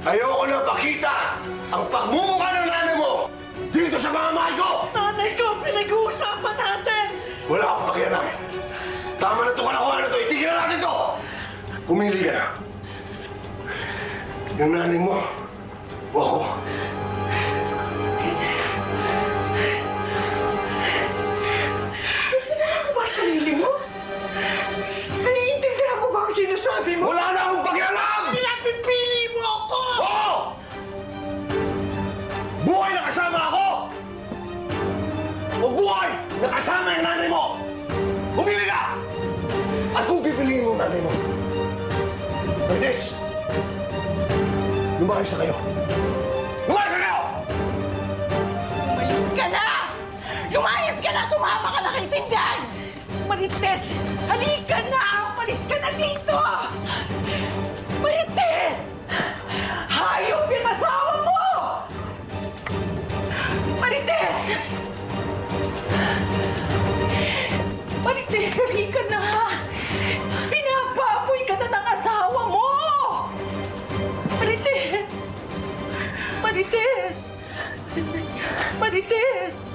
Ayoko na pakita ang pagmumukha ng nanay mo dito sa mga mahal ko! Nanay ko, pinag-uusapan natin! Wala akong pakialam. Tama na itong kanakuha na ito. Itigil na natin ito! Pumili ka na. Yung nanay mo, o ako. Ba, sarili mo? Naiintindihan mo ba ang sinasabi mo? Wala na na kasama yung nanay mo! Pumili ka! At kung pipiliin mo nanay mo, Berdes! Lumayas na kayo! Lumayas na kayo! Umalis ka na! Lumayas ka na! Sumama ka na kay Tindan! Marites! Halika na! Umalis ka na dito! Marites! Hayop yung asawa mo! Marites! Marites, halika na! Pinababoy ka na ng asawa mo! Marites! Marites! Marites!